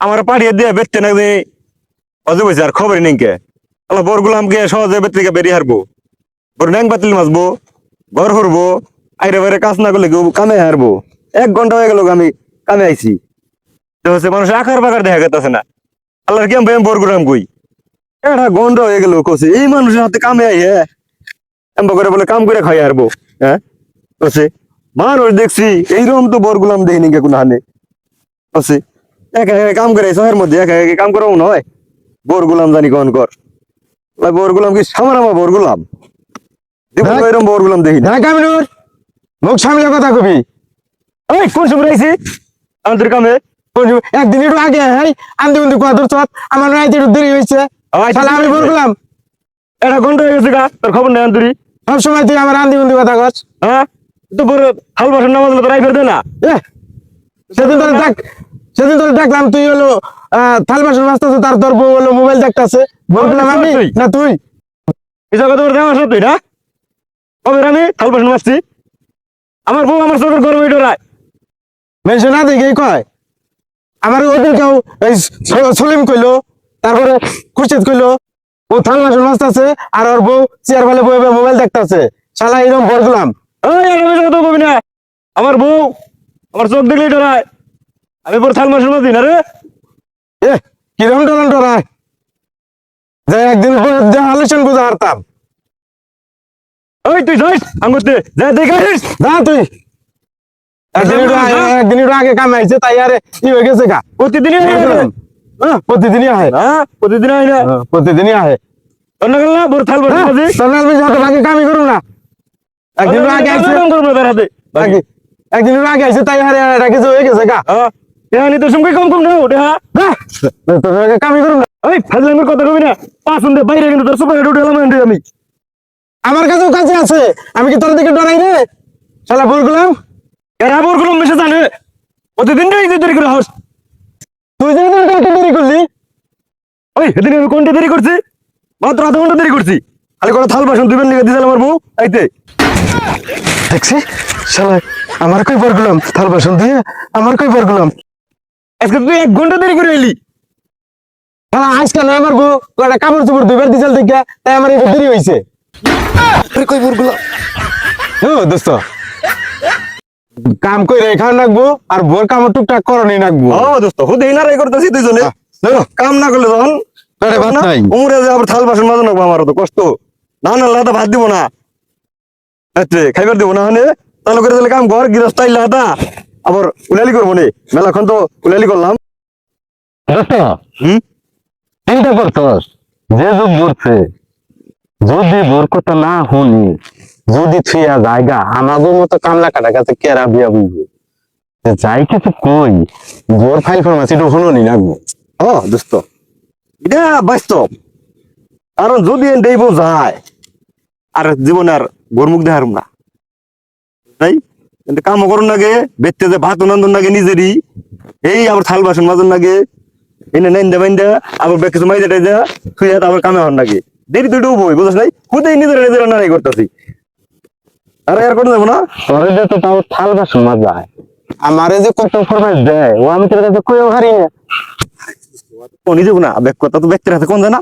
আমার পাড়িয়ে দিয়ে বেচতে না যে অজু বসে আর খবরই নেই কে? আল্লাহ বর গুলামকে সহজে বেত থেকে বেরিয়ে হারবো। বর ন্যাং বাতিল মাসবো ঘর হরবো আইরে বাইরে কাজ না করলে কামে হারবো। এক ঘণ্টা হয়ে গেল আমি কামে আইছি। তো হচ্ছে মানুষ আকার বাকার দেখা গেতেছে না। আল্লাহর কেম বেম বর গুলাম কই? এটা গন্ড হয়ে গেল কছে এই মানুষের হাতে কামে আই হ্যাঁ করে বলে কাম করে খাই হারবো হ্যাঁ? কছে মানুষ দেখছি এইরকম তো বর গুলাম দেখিনি কে কোনো হানে। কছে একা একা কাম করে শহরের মধ্যে একা একা কাম করাও নয় বোর গুলাম জানি কন কর। ওই বোর গুলাম কি সামারামা বোর গুলাম? হ্যাঁ। এরকম বোর গুলাম দেখি না কামিনুর মুখ সামলে কথা কবি। এই কোন সময় আইছি? আমাদের কামে? একদিন একটু আগে হাই আন্দি বন্ধু কথা ধরছ? আমার রাইতে একটু দেরি হয়েছে। তাহলে আমি বললাম এটা ঘণ্টা হয়ে গেছে গা? তোর খবর নেই আন্তরি? সব সময় তুই আমার আন্দি বন্ধু কথা কর হ্যাঁ? তো বড় হাল বাসন নামাজ তো রাই ফেরদে না। সেদিন তোর ডাক সেদিন তোর ডাকলাম তুই হলো থাল বাসন তার তোর বউ হলো মোবাইল দেখতাছে। বললাম আমি না তুই? এই জায়গা তোর দেওয়া তুই না? কবে আমি হাল বাসন মারছি আমার বউ আমার চোখের গরম ডরায় মেনশন না দেখেই কয়। আমার ওদের কেউ সলিম কইলো তারপরে খুরশেদ কইলো ও থাল বাসন মাস্তাছে আর ওর বউ চেয়ার ফেলে বয়ে বয়ে মোবাইল দেখতাছে। শালা এরকম আমি কথা কবি না। আমার বউ আমার চোখ দেখলেই ডরায় আমি পরে থাল মাসের মাঝি না রে? এ কিরম টরন টরায় যে একদিন যে বুঝা হারতাম। ওই তুই যাইস আঙ্গুতে যা দেখাইস না তুই। একদিন আগে আগে কামে আইছে তাই আরে ই হয়ে গেছে গা। প্রতিদিনই হ্যাঁ, প্রতিদিনই আহে। হ্যাঁ প্রতিদিন আয় না। হ্যাঁ, প্রতিদিনই আহে। অন্য গেল না বড় থাল হ্যাঁ, নাল বেশি হাতে ভাগে কামই করুম না। একদিন একটু আগে আইছে। আগে- একদিন একটু আগে আইছে তাই আরে হয়ে গেছে গা। এখানে সঙ্গে কম কম না ওটা না, তোর আগে কামই করুম না। ওই ফাজলামের কথা কবি না। পাঁচ বাইরে কিন্তু তোর সুপার আমি। আমার কাছেও কাছে আছে। আমি কি তোর দিকে ডরাই রে? শালা বলগুলাম এরা বড়গুলো মেসে জানে। প্রতিদিন দেরি করে হাস। তুই যে দেরি করলি? ওই সেদিন আমি কোনটা দেরি করছি? মাত্র আধা ঘণ্টা দেরি করছি। খালি করে থাল বাসন দুবেন লিখে দিয়েছিলাম আমার বউ আইতে। দেখছি? শালা আমার কই বলগুলাম থাল বাসন দিয়ে আমার কই বলগুলাম আজকে তুই এক ঘণ্টা দেরি করে এলি। শালা আজকাল নয় আমার বউ কটা কাপড় চোপড় দুবার দিছিল দেখে তাই আমার একটু দেরি হইছে। কই বলগুলাম ও দোস্ত। কাম কই রেখা রাখব আর বোর কাম টুকটাক করনি রাখব ও দোস্ত হুদ এই নারাই করতেছি দুইজনে। কাম না করলে তখন আরে ভাত নাই। উমরে যে আবার থাল বাসন মাজা নাকবো আমার তো কষ্ট। না না লাদা ভাত দিব না। খাইবার দিব না হানে তাহলে করে দিলে কাম ঘর গৃহস্থ আইলা আবার উলালি করব নে। মেলাক্ষণ তো উলালি করলাম। চিন্তা করছস? যে যুগ ঘুরছে যদি বোর কথা না শুনি যদি থুইয়া জায়গা আমাগো মতো কামলা কাটা কাছে কেরা বিয়া বুঝবে? যাই কিছু কই বোর ফাইল ফরমাসি তো শুনুনি লাগবো ও দোস্ত। এটা বাস্তব। কারণ যদি দেব যায় আর জীবনে আর গোরমুখ দেখার না তাই কিন্তু কামও করুন লাগে বেতে যে ভাত নন্দন লাগে নিজেরই এই আবার থাল বাসন মাজন লাগে এনে নেন দেবেন দে আবার বেশ কিছু মাইদে টাইদে শুয়ে আবার কামে হন লাগে দেরি দুটো বই বুঝছ নাই? খুদেই নিজের নিজের নারাই করতেছি। আরে আর করে দেবো না? তোরে যে তো তাও থাল বাসন যায় আমারে যে কত ফরমাইশ দেয় ও আমি তোর কাছে কইও হারি না। কোনই দেবো না বেক কথা তো ব্যক্তির হাতে কোন জানা